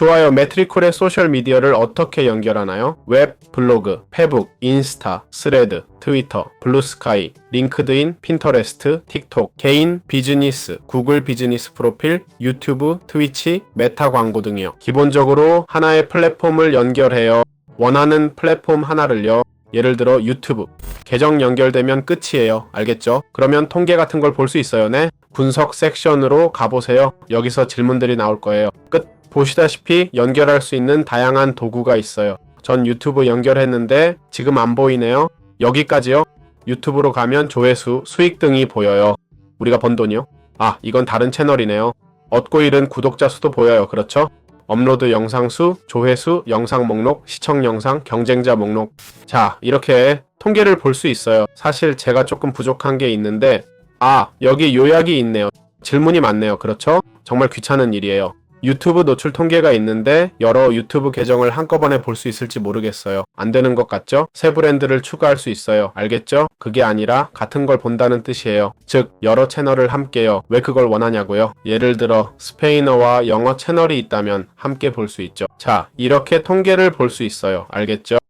좋아요 매트리콜의 소셜미디어를 어떻게 연결하나요? 웹, 블로그, 페북, 인스타, 스레드, 트위터, 블루스카이, 링크드인, 핀터레스트, 틱톡, 개인, 비즈니스, 구글 비즈니스 프로필, 유튜브, 트위치, 메타 광고 등이요. 기본적으로 하나의 플랫폼을 연결해요. 원하는 플랫폼 하나를요. 예를 들어 유튜브. 계정 연결되면 끝이에요. 알겠죠? 그러면 통계 같은 걸 볼 수 있어요. 네? 분석 섹션으로 가보세요. 여기서 질문들이 나올 거예요. 끝. 보시다시피 연결할 수 있는 다양한 도구가 있어요. 전 유튜브 연결했는데 지금 안 보이네요. 여기까지요. 유튜브로 가면 조회수, 수익 등이 보여요. 우리가 번 돈이요? 아, 이건 다른 채널이네요. 얻고 잃은 구독자 수도 보여요. 그렇죠? 업로드 영상 수, 조회수, 영상 목록, 시청 영상, 경쟁자 목록. 자, 이렇게 통계를 볼 수 있어요. 사실 제가 조금 부족한 게 있는데, 아, 여기 요약이 있네요. 질문이 많네요. 그렇죠? 정말 귀찮은 일이에요. 유튜브 노출 통계가 있는데 여러 유튜브 계정을 한꺼번에 볼 수 있을지 모르겠어요. 안 되는 것 같죠? 새 브랜드를 추가할 수 있어요. 알겠죠? 그게 아니라 같은 걸 본다는 뜻이에요. 즉, 여러 채널을 함께요. 왜 그걸 원하냐고요? 예를 들어 스페인어와 영어 채널이 있다면 함께 볼 수 있죠. 자, 이렇게 통계를 볼 수 있어요. 알겠죠?